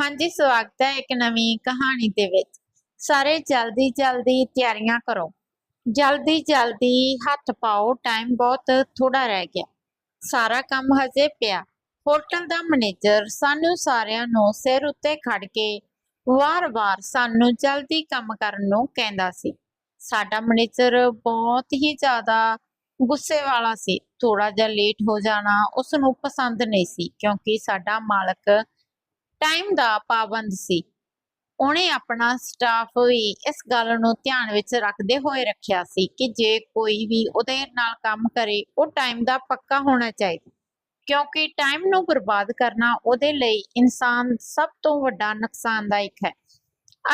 ਹਾਂਜੀ, ਸਵਾਗਤ ਹੈ ਇੱਕ ਨਵੀਂ ਕਹਾਣੀ ਦੇ ਵਿੱਚ। ਸਾਰੇ ਜਲਦੀ ਜਲਦੀ ਤਿਆਰੀਆਂ ਕਰੋ। ਜਲਦੀ ਜਲਦੀ ਹੱਥ ਪਾਓ ਟਾਈਮ ਬਹੁਤ ਥੋੜਾ ਰਹਿ ਗਿਆ। ਸਾਰਾ ਕੰਮ ਹਜੇ ਪਿਆ। ਹੋਟਲ ਦਾ ਮੈਨੇਜਰ ਸਾਨੂੰ ਸਾਰਿਆਂ ਨੂੰ ਸਿਰ ਉੱਤੇ ਖੜ ਕੇ ਵਾਰ-ਵਾਰ ਸਾਨੂੰ ਜਲਦੀ ਕੰਮ ਕਰਨ ਨੂੰ ਕਹਿੰਦਾ ਸੀ। ਸਾਡਾ ਮੈਨੇਜਰ ਬਹੁਤ ਹੀ ਜ਼ਿਆਦਾ ਗੁੱਸੇ ਵਾਲਾ ਸੀ। ਥੋੜਾ ਜਿਹਾ ਲੇਟ ਹੋ ਜਾਣਾ ਉਸ ਨੂੰ ਪਸੰਦ ਨਹੀਂ ਸੀ, ਕਿਉਂਕਿ ਸਾਡਾ ਮਾਲਕ ਟਾਈਮ ਦਾ ਪਾਬੰਦ ਸੀ। ਉਹਨੇ ਆਪਣਾ ਸਟਾਫ ਵੀ ਇਸ ਗੱਲ ਨੂੰ ਧਿਆਨ ਵਿੱਚ ਰੱਖਦੇ ਹੋਏ ਰੱਖਿਆ ਸੀ ਕਿ ਜੇ ਕੋਈ ਵੀ ਉਹਦੇ ਨਾਲ ਕੰਮ ਕਰੇ, ਉਹ ਟਾਈਮ ਦਾ ਪੱਕਾ ਹੋਣਾ ਚਾਹੀਦਾ। ਕਿਉਂਕਿ ਟਾਈਮ ਨੂੰ ਬਰਬਾਦ ਕਰਨਾ ਉਹਦੇ ਲਈ ਇਨਸਾਨ ਸਭ ਤੋਂ ਵੱਡਾ ਨੁਕਸਾਨਦਾਇਕ ਹੈ।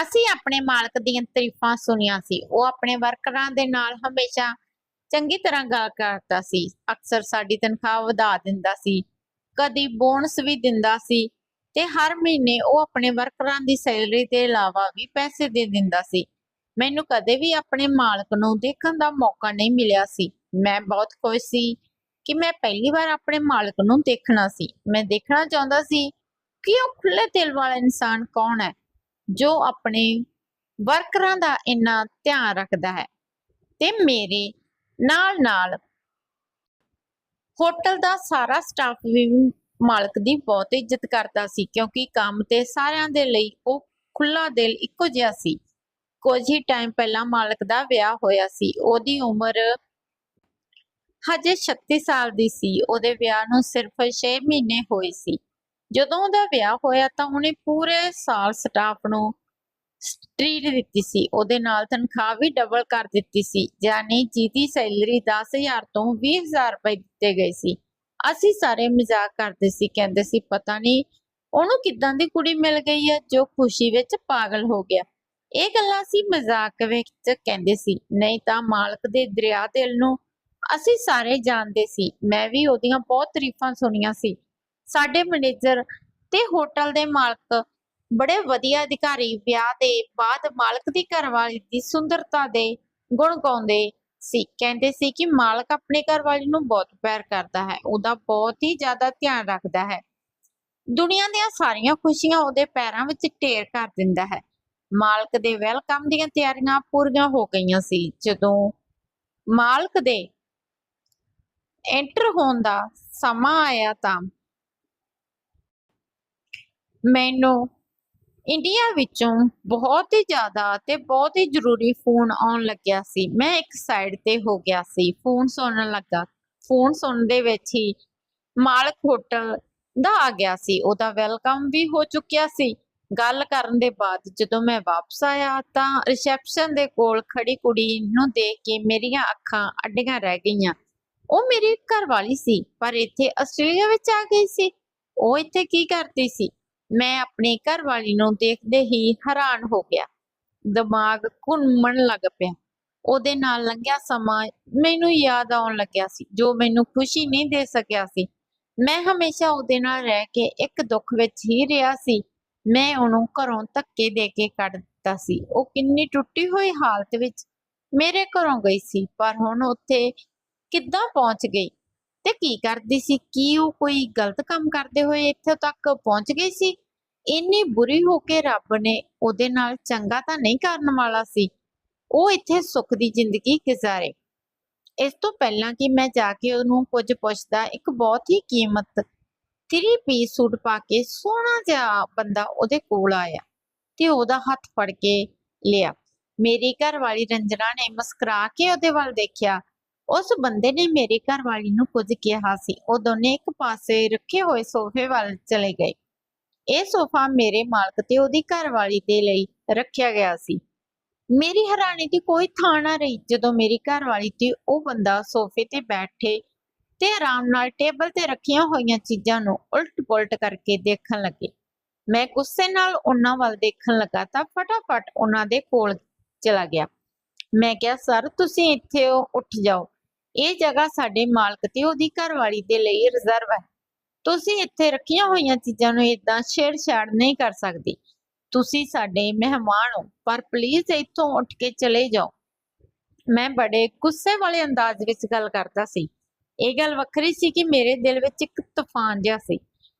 ਅਸੀਂ ਆਪਣੇ ਮਾਲਕ ਦੀਆਂ ਤਾਰੀਫਾਂ ਸੁਣੀਆਂ ਸੀ। ਉਹ ਆਪਣੇ ਵਰਕਰਾਂ ਦੇ ਨਾਲ ਹਮੇਸ਼ਾ ਚੰਗੀ ਤਰ੍ਹਾਂ ਗੱਲ ਕਰਦਾ ਸੀ। ਅਕਸਰ ਸਾਡੀ ਤਨਖਾਹ ਵਧਾ ਦਿੰਦਾ ਸੀ। ਕਦੀ ਬੋਨਸ ਵੀ ਦਿੰਦਾ ਸੀ। ਤੇ ਹਰ ਮਹੀਨੇ ਉਹ ਆਪਣੇ ਵਰਕਰਾਂ ਦੀ ਸੈਲਰੀ ਦੇ ਇਲਾਵਾ ਵੀ ਪੈਸੇ ਦੇ ਦਿੰਦਾ ਸੀ। ਮੈਨੂੰ ਕਦੇ ਵੀ ਆਪਣੇ ਮਾਲਕ ਨੂੰ ਦੇਖਣ ਦਾ ਮੌਕਾ ਨਹੀਂ ਮਿਲਿਆ ਸੀ। ਮੈਂ ਬਹੁਤ ਖੁਸ਼ ਸੀ ਕਿ ਮੈਂ ਪਹਿਲੀ ਵਾਰ ਆਪਣੇ ਮਾਲਕ ਨੂੰ ਦੇਖਣਾ ਸੀ। ਮੈਂ ਦੇਖਣਾ ਚਾਹੁੰਦਾ ਸੀ ਕਿ ਉਹ ਖੁੱਲੇ ਦਿਲ ਵਾਲਾ ਇਨਸਾਨ ਕੌਣ ਹੈ, ਜੋ ਆਪਣੇ ਵਰਕਰਾਂ ਦਾ ਇੰਨਾ ਧਿਆਨ ਰੱਖਦਾ ਹੈ। ਤੇ ਮੇਰੇ ਨਾਲ ਨਾਲ ਹੋਟਲ ਦਾ ਸਾਰਾ ਸਟਾਫ ਵੀ ਮਾਲਕ ਦੀ ਬਹੁਤ ਇੱਜ਼ਤ ਕਰਦਾ ਸੀ, ਕਿਉਂਕਿ ਕੰਮ ਤੇ ਸਾਰਿਆਂ ਦੇ ਲਈ ਉਹ ਖੁੱਲਾ ਦਿਲ ਇੱਕੋ ਜਿਹਾ ਸੀ। ਕੁਝ ਹੀ ਟਾਈਮ ਪਹਿਲਾਂ ਮਾਲਕ ਦਾ ਵਿਆਹ ਹੋਇਆ ਸੀ, ਉਹਦੀ ਉਮਰ ਹਜੇ 36 ਸਾਲ ਦੀ ਸੀ, ਉਹਦੇ ਵਿਆਹ ਨੂੰ ਸਿਰਫ 6 ਮਹੀਨੇ ਹੋਏ ਸੀ। ਜਦੋਂ ਉਹਦਾ ਵਿਆਹ ਹੋਇਆ ਤਾਂ ਉਹਨੇ ਪੂਰੇ ਸਾਲ ਸਟਾਫ ਨੂੰ ਟ੍ਰੀਟ ਦਿੱਤੀ ਸੀ, ਉਹਦੇ ਨਾਲ ਤਨਖਾਹ ਵੀ ਡਬਲ ਕਰ ਦਿੱਤੀ ਸੀ, ਯਾਨੀ ਜਿਹਦੀ ਸੈਲਰੀ 10000 ਤੋਂ 20000 ਰੁਪਏ ਦਿੱਤੇ ਗਏ ਸੀ। ਅਸੀਂ ਸਾਰੇ ਮਜ਼ਾਕ ਕਰਦੇ ਸੀ, ਕਹਿੰਦੇ ਸੀ, ਪਤਾ ਨਹੀਂ ਉਹਨੂੰ ਕਿੱਦਾਂ ਦੀ ਕੁੜੀ ਮਿਲ ਗਈ ਹੈ ਜੋ ਖੁਸ਼ੀ ਵਿੱਚ ਪਾਗਲ ਹੋ ਗਿਆ। ਇਹ ਗੱਲਾਂ ਅਸੀਂ ਮਜ਼ਾਕ ਵਿੱਚ ਕਹਿੰਦੇ ਸੀ, ਨਹੀਂ ਤਾਂ ਮਾਲਕ ਦੇ ਦਰਿਆ ਦਿਲ ਨੂੰ ਅਸੀਂ ਸਾਰੇ ਜਾਣਦੇ ਸੀ। ਮੈਂ ਵੀ ਉਹਦੀਆਂ ਬਹੁਤ ਤਾਰੀਫਾਂ ਸੁਣੀਆਂ ਸੀ। ਸਾਡੇ ਮੈਨੇਜਰ ਤੇ ਹੋਟਲ ਦੇ ਮਾਲਕ ਬੜੇ ਵਧੀਆ ਅਧਿਕਾਰੀ ਵਿਆਹ ਦੇ ਬਾਅਦ ਮਾਲਕ ਦੀ ਘਰਵਾਲੀ ਦੀ ਸੁੰਦਰਤਾ ਦੇ ਗੁਣ ਗਾਉਂਦੇ ਸੀ, ਕਹਿੰਦੇ ਸੀ ਕਿ ਮਾਲਕ ਆਪਣੇ ਘਰਵਾਲੀ ਨੂੰ ਬਹੁਤ ਪਿਆਰ ਕਰਦਾ ਹੈ, ਉਹਦਾ ਬਹੁਤ ਹੀ ਜ਼ਿਆਦਾ ਧਿਆਨ ਰੱਖਦਾ ਹੈ। ਦੁਨੀਆ ਦੀਆਂ ਸਾਰੀਆਂ ਖੁਸ਼ੀਆਂ ਉਹਦੇ ਪੈਰਾਂ ਵਿੱਚ ਢੇਰ ਕਰ ਦਿੰਦਾ ਹੈ। ਮਾਲਕ ਦੇ ਵੈਲਕਮ ਦੀਆਂ ਤਿਆਰੀਆਂ ਪੂਰੀਆਂ ਹੋ ਗਈਆਂ ਸੀ, ਜਦੋਂ ਮਾਲਕ ਦੇ ਐਂਟਰ ਹੋਣ ਦਾ ਸਮਾਂ ਆਇਆ ਤਾਂ ਮੈਨੂੰ ਇੰਡੀਆ ਵਿੱਚੋਂ ਬਹੁਤ ਹੀ ਜ਼ਿਆਦਾ ਤੇ ਬਹੁਤ ਹੀ ਜ਼ਰੂਰੀ ਫੋਨ ਆਉਣ ਲੱਗਿਆ ਸੀ। ਮੈਂ ਇੱਕ ਸਾਈਡ ਤੇ ਹੋ ਗਿਆ ਸੀ। ਫੋਨ ਸੁਣਨ ਲੱਗਾ। ਫੋਨ ਸੁਣਨ ਦੇ ਵਿੱਚ ਹੀ ਮਾਲਕ ਹੋਟਲ ਦਾ ਆ ਗਿਆ ਸੀ। ਉਹਦਾ ਵੈਲਕਮ ਵੀ ਹੋ ਚੁੱਕਿਆ ਸੀ। ਗੱਲ ਕਰਨ ਦੇ ਬਾਅਦ ਜਦੋਂ ਮੈਂ ਵਾਪਸ ਆਇਆ ਤਾਂ ਰਿਸੈਪਸ਼ਨ ਦੇ ਕੋਲ ਖੜੀ ਕੁੜੀ ਨੂੰ ਦੇਖ ਕੇ ਮੇਰੀਆਂ ਅੱਖਾਂ ਅੱਡੀਆਂ ਰਹਿ ਗਈਆਂ। ਉਹ ਮੇਰੀ ਘਰਵਾਲੀ ਸੀ, ਪਰ ਇੱਥੇ ਆਸਟ੍ਰੇਲੀਆ ਵਿੱਚ ਆ ਗਈ ਸੀ। ਉਹ ਇੱਥੇ ਕੀ ਕਰਦੀ ਸੀ? ਮੈਂ ਆਪਣੀ ਘਰਵਾਲੀ ਨੂੰ ਦੇਖਦੇ ਹੀ ਹੈਰਾਨ ਹੋ ਗਿਆ। ਦਿਮਾਗ ਘੁੰਮਣ ਲੱਗ ਪਿਆ। ਉਹਦੇ ਨਾਲ ਲੰਘਿਆ ਸਮਾਂ ਮੈਨੂੰ ਯਾਦ ਆਉਣ ਲੱਗਿਆ ਸੀ, ਜੋ ਮੈਨੂੰ ਖੁਸ਼ੀ ਨਹੀਂ ਦੇ ਸਕਿਆ ਸੀ। ਮੈਂ ਹਮੇਸ਼ਾ ਉਹਦੇ ਨਾਲ ਰਹਿ ਕੇ ਇੱਕ ਦੁੱਖ ਵਿੱਚ ਹੀ ਰਿਹਾ ਸੀ। ਮੈਂ ਉਹਨੂੰ ਘਰੋਂ ਧੱਕੇ ਦੇ ਕੇ ਕੱਢ ਦਿੱਤਾ ਸੀ। ਉਹ ਕਿੰਨੀ ਟੁੱਟੀ ਹੋਈ ਹਾਲਤ ਵਿੱਚ ਮੇਰੇ ਘਰੋਂ ਗਈ ਸੀ, ਪਰ ਹੁਣ ਉੱਥੇ ਕਿੱਦਾਂ ਪਹੁੰਚ ਗਈ? ਤੇ ਕੀ ਕਰਦੀ ਸੀ? ਕੀ ਉਹ ਕੋਈ ਗਲਤ ਕੰਮ ਕਰਦੇ ਹੋਏ ਇੱਥੇ ਤੱਕ ਪਹੁੰਚ ਗਈ ਸੀ? ਇੰਨੀ ਬੁਰੀ ਹੋ ਕੇ ਰੱਬ ਨੇ ਉਹਦੇ ਨਾਲ ਚੰਗਾ ਤਾਂ ਨਹੀਂ ਕਰਨ ਵਾਲਾ ਸੀ। ਉਹ ਇੱਥੇ ਸੁੱਖ ਦੀ ਜ਼ਿੰਦਗੀ ਗੁਜ਼ਾਰੇ। ਇਸ ਤੋਂ ਪਹਿਲਾਂ ਕਿ ਮੈਂ ਜਾ ਕੇ ਉਹਨੂੰ ਕੁਝ ਪੁੱਛਦਾ, ਇੱਕ ਬਹੁਤ ਹੀ ਕੀਮਤ 3 ਪੀਸ ਸੂਟ ਪਾ ਕੇ ਸੋਹਣਾ ਜਿਹਾ ਬੰਦਾ ਉਹਦੇ ਕੋਲ ਆਇਆ ਤੇ ਉਹਦਾ ਹੱਥ ਫੜ ਕੇ ਲਿਆ। ਮੇਰੀ ਘਰਵਾਲੀ ਰੰਜਨਾ ਨੇ ਮੁਸਕਰਾ ਕੇ ਉਹਦੇ ਵੱਲ ਦੇਖਿਆ। ਉਸ ਬੰਦੇ ਨੇ ਮੇਰੀ ਘਰਵਾਲੀ ਨੂੰ ਕੁਝ ਕਿਹਾ ਸੀ। ਉਹ ਦੋਨੇ ਇੱਕ ਪਾਸੇ ਰੱਖੇ ਹੋਏ ਸੋਫੇ ਵੱਲ ਚਲੇ ਗਏ। ਇਹ ਸੋਫਾ ਮੇਰੇ ਮਾਲਕ ਤੇ ਉਹਦੀ ਘਰਵਾਲੀ ਦੇ ਲਈ ਰੱਖਿਆ ਗਿਆ ਸੀ। ਮੇਰੀ ਹੈਰਾਨੀ ਦੀ ਕੋਈ ਥਾਂ ਨਾ ਰਹੀ। ਜਦੋਂ ਮੇਰੀ ਘਰਵਾਲੀ ਤੇ ਉਹ ਬੰਦਾ ਸੋਫੇ ਤੇ ਬੈਠੇ ਤੇ ਆਰਾਮ ਨਾਲ ਟੇਬਲ ਤੇ ਰੱਖੀਆਂ ਹੋਈਆਂ ਚੀਜ਼ਾਂ ਨੂੰ ਉਲਟ-ਪੁਲਟ ਕਰਕੇ ਦੇਖਣ ਲੱਗੇ। ਮੈਂ ਗੁੱਸੇ ਨਾਲ ਉਹਨਾਂ ਵੱਲ ਦੇਖਣ ਲੱਗਾ ਤਾਂ ਫਟਾਫਟ ਉਹਨਾਂ ਦੇ ਕੋਲ ਚਲਾ ਗਿਆ। ਮੈਂ ਕਿਹਾ, ਸਰ, ਤੁਸੀਂ ਇੱਥੇ ਉੱਠ ਜਾਓ। ਇਹ ਜਗ੍ਹਾ ਸਾਡੇ ਮਾਲਕ ਤੇ ਉਹਦੀ ਘਰਵਾਲੀ ਦੇ ਲਈ ਰਿਜ਼ਰਵ ਹੈ। ਤੁਸੀਂ ਇੱਥੇ ਰੱਖੀਆਂ ਹੋਈਆਂ ਚੀਜ਼ਾਂ ਨੂੰ ਇਦਾਂ ਛੇੜਛਾੜ ਨਹੀਂ ਕਰ ਸਕਦੇ। ਤੁਸੀਂ ਸਾਡੇ ਮਹਿਮਾਨ ਹੋ, ਪਰ ਪਲੀਜ਼ ਇੱਥੋਂ ਉੱਠ ਕੇ ਚਲੇ ਜਾਓ। ਮੈਂ ਬੜੇ ਗੁੱਸੇ ਵਾਲੇ ਅੰਦਾਜ਼ ਵਿੱਚ ਗੱਲ ਕਰਦਾ ਸੀ। ਇਹ ਗੱਲ ਵੱਖਰੀ ਸੀ ਕਿ ਮੇਰੇ ਦਿਲ ਵਿੱਚ ਇੱਕ ਤੂਫਾਨ ਜਿਹਾ ਸੀ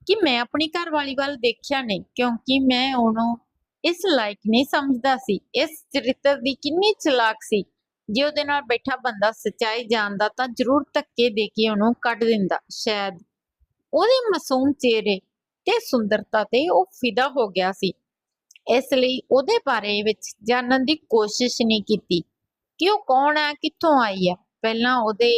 ਕਿ ਮੈਂ ਆਪਣੀ ਘਰਵਾਲੀ ਵੱਲ ਦੇਖਿਆ ਨਹੀਂ, ਕਿਉਂਕਿ ਮੈਂ ਉਹਨੂੰ ਇਸ ਲਾਇਕ ਨਹੀਂ ਸਮਝਦਾ ਸੀ। ਇਸ ਚਰਿੱਤਰ ਦੀ ਕਿੰਨੀ ਚਲਾਕ ਸੀ ਜੇ ਉਹਦੇ ਨਾਲ ਬੈਠਾ ਬੰਦਾ ਸੱਚਾਈ ਜਾਣਦਾ ਤਾਂ ਜ਼ਰੂਰ ਧੱਕੇ ਦੇ ਕੇ ਉਹਨੂੰ ਕੱਢ ਦਿੰਦਾ, ਸ਼ਾਇਦ। ਉਹਦੇ ਮਾਸੂਮ ਚਿਹਰੇ ਤੇ ਸੁੰਦਰਤਾ ਤੇ ਉਹ ਫਿਦਾ ਹੋ ਗਿਆ ਸੀ। ਇਸ ਲਈ ਉਹਦੇ ਬਾਰੇ ਵਿੱਚ ਜਾਣਨ ਦੀ ਕੋਸ਼ਿਸ਼ ਨਹੀਂ ਕੀਤੀ ਕਿ ਉਹ ਕੌਣ ਹੈ, ਕਿੱਥੋਂ ਆਈ ਹੈ। ਪਹਿਲਾਂ ਉਹਦੇ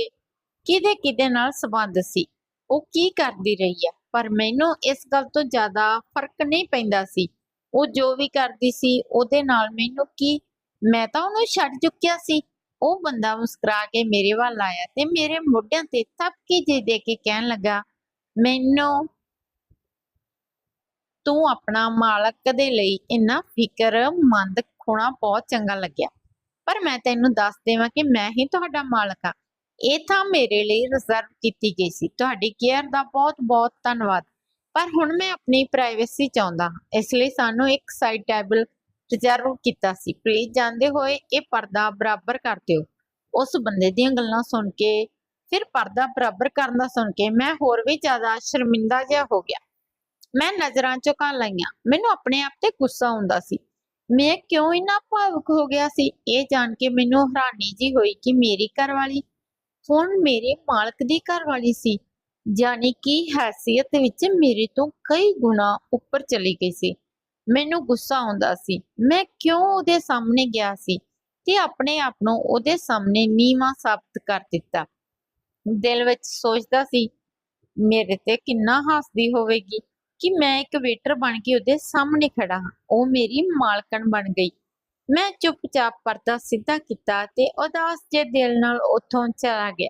ਕਿਹਦੇ ਕਿਹਦੇ ਨਾਲ ਸੰਬੰਧ ਸੀ, ਉਹ ਕੀ ਕਰਦੀ ਰਹੀ ਹੈ। ਪਰ ਮੈਨੂੰ ਇਸ ਗੱਲ ਤੋਂ ਜ਼ਿਆਦਾ ਫ਼ਰਕ ਨਹੀਂ ਪੈਂਦਾ ਸੀ। ਉਹ ਜੋ ਵੀ ਕਰਦੀ ਸੀ, ਉਹਦੇ ਨਾਲ ਮੈਨੂੰ ਕੀ, ਮੈਂ ਤਾਂ ਉਹਨੂੰ ਛੱਡ ਚੁੱਕਿਆ ਸੀ। ਉਹ ਬੰਦਾ ਮੁਸਕਰਾ ਕੇ ਮੇਰੇ ਵੱਲ ਆਇਆ ਤੇ ਮੇਰੇ ਮੋਢਿਆਂ ਤੇ ਥਪਕੀ ਜਿਹੀ ਦੇ ਕੇ ਕਹਿਣ ਲੱਗਾ, ਮੈਨੂੰ ਤੂੰ ਆਪਣਾ ਮਾਲਕ ਦੇ ਲਈ ਇੰਨਾ ਫਿਕਰਮੰਦ ਹੋਣਾ ਬਹੁਤ ਚੰਗਾ ਲੱਗਿਆ, ਪਰ ਮੈਂ ਤੈਨੂੰ ਦੱਸ ਦੇਵਾਂ ਕਿ ਮੈਂ ਹੀ ਤੁਹਾਡਾ ਮਾਲਕ ਹਾਂ। ਇਹ ਥਾਂ ਮੇਰੇ ਲਈ ਰਿਜ਼ਰਵ ਕੀਤੀ ਗਈ ਸੀ। ਤੁਹਾਡੀ ਕੇਅਰ ਦਾ ਬਹੁਤ-ਬਹੁਤ ਧੰਨਵਾਦ। ਪਰ ਹੁਣ ਮੈਂ ਆਪਣੀ ਪ੍ਰਾਈਵੇਸੀ ਚਾਹੁੰਦਾ ਹਾਂ। ਇਸ ਲਈ ਸਾਨੂੰ ਇੱਕ ਸਾਈਡ ਟੇਬਲ ਰਿਜ਼ਰਵ ਕੀਤਾ ਸੀ। ਪਲੀਜ਼ ਜਾਂਦੇ ਹੋਏ ਇਹ ਪਰਦਾ ਬਰਾਬਰ ਕਰ ਦਿਓ। ਉਸ ਬੰਦੇ ਦੀਆਂ ਗੱਲਾਂ ਸੁਣ ਕੇ, ਫਿਰ ਪਰਦਾ ਬਰਾਬਰ ਕਰਨ ਦਾ ਸੁਣ ਕੇ ਮੈਂ ਹੋਰ ਵੀ ਜ਼ਿਆਦਾ ਸ਼ਰਮਿੰਦਾ ਜਿਹਾ ਹੋ ਗਿਆ। ਮੈਂ ਨਜ਼ਰਾਂ ਝੁਕਾ ਲਈਆਂ। ਮੈਨੂੰ ਆਪਣੇ ਆਪ ਤੇ ਗੁੱਸਾ ਆਉਂਦਾ ਸੀ। ਮੈਂ ਕਿਉਂ ਇੰਨਾ ਭਾਵੁਕ ਹੋ ਗਿਆ ਸੀ? ਇਹ ਜਾਣ ਕੇ ਮੈਨੂੰ ਹੈਰਾਨੀ ਜੀ ਹੋਈ ਕਿ ਮੇਰੀ ਘਰਵਾਲੀ ਹੁਣ ਮੇਰੇ ਮਾਲਕ ਦੀ ਘਰਵਾਲੀ ਸੀ। ਜਾਨੀ ਕਿ ਹੈਸੀਅਤ ਵਿੱਚ ਮੇਰੇ ਤੋਂ ਕਈ ਗੁਣਾ ਉੱਪਰ ਚਲੀ ਗਈ ਸੀ। ਮੈਨੂੰ ਗੁੱਸਾ ਆਉਂਦਾ ਸੀ। ਮੈਂ ਕਿਉਂ ਉਹਦੇ ਸਾਹਮਣੇ ਗਿਆ ਸੀ ਤੇ ਆਪਣੇ ਆਪ ਨੂੰ ਉਹਦੇ ਸਾਹਮਣੇ ਨੀਵਾਂ ਸਾਬਤ ਕਰ ਦਿੱਤਾ। ਦਿਲ ਵਿੱਚ ਸੋਚਦਾ ਸੀ, ਮੇਰੇ ਤੇ ਕਿੰਨਾ ਹੱਸਦੀ ਹੋਵੇਗੀ ਕਿ ਮੈਂ ਇੱਕ ਵੇਟਰ ਬਣ ਕੇ ਉਹਦੇ ਸਾਹਮਣੇ ਖੜਾ ਹਾਂ। ਉਹ ਮੇਰੀ ਮਾਲਕਣ ਬਣ ਗਈ। ਮੈਂ ਚੁੱਪਚਾਪ ਪਰਦਾ ਸਿੱਧਾ ਕੀਤਾ ਤੇ ਉਦਾਸ ਜੇ ਦਿਲ ਨਾਲ ਉੱਥੋਂ ਚਲਾ ਗਿਆ।